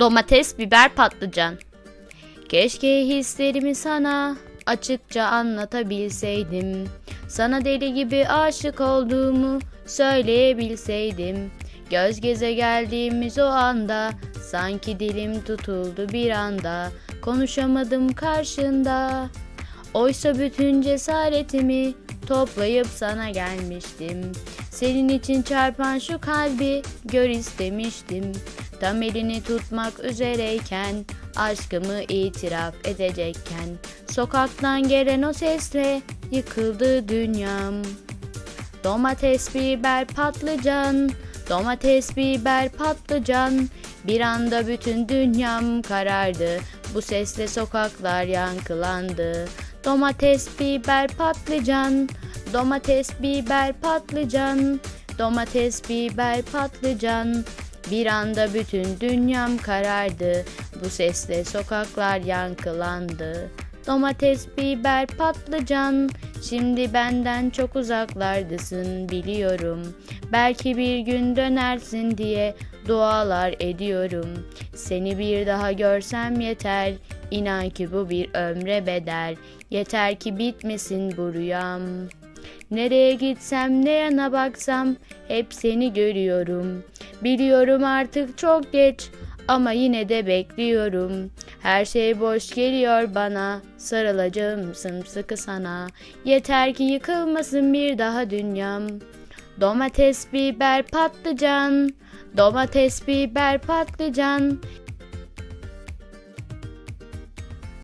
Domates, biber, patlıcan. Keşke hislerimi sana açıkça anlatabilseydim. Sana deli gibi aşık olduğumu söyleyebilseydim. Göz göze geldiğimiz o anda sanki dilim tutuldu bir anda. Konuşamadım karşında. Oysa bütün cesaretimi toplayıp sana gelmiştim. Senin için çarpan şu kalbi gör istemiştim. Tam elini tutmak üzereyken aşkımı itiraf edecekken sokaktan gelen o sesle yıkıldı dünyam. Domates, biber, patlıcan, domates, biber, patlıcan. Bir anda bütün dünyam karardı. Bu sesle sokaklar yankılandı. Domates, biber, patlıcan, domates, biber, patlıcan, domates, biber, patlıcan. Bir anda bütün dünyam karardı. Bu sesle sokaklar yankılandı. Domates, biber, patlıcan. Şimdi benden çok uzaklardasın biliyorum. Belki bir gün dönersin diye dualar ediyorum. Seni bir daha görsem yeter. İnan ki bu bir ömre bedel. Yeter ki bitmesin bu rüyam. Nereye gitsem ne yana baksam hep seni görüyorum. Biliyorum artık çok geç ama yine de bekliyorum. Her şey boş geliyor bana. Sarılacağım sımsıkı sana. Yeter ki yıkılmasın bir daha dünyam. Domates, biber, patlıcan. Domates, biber, patlıcan.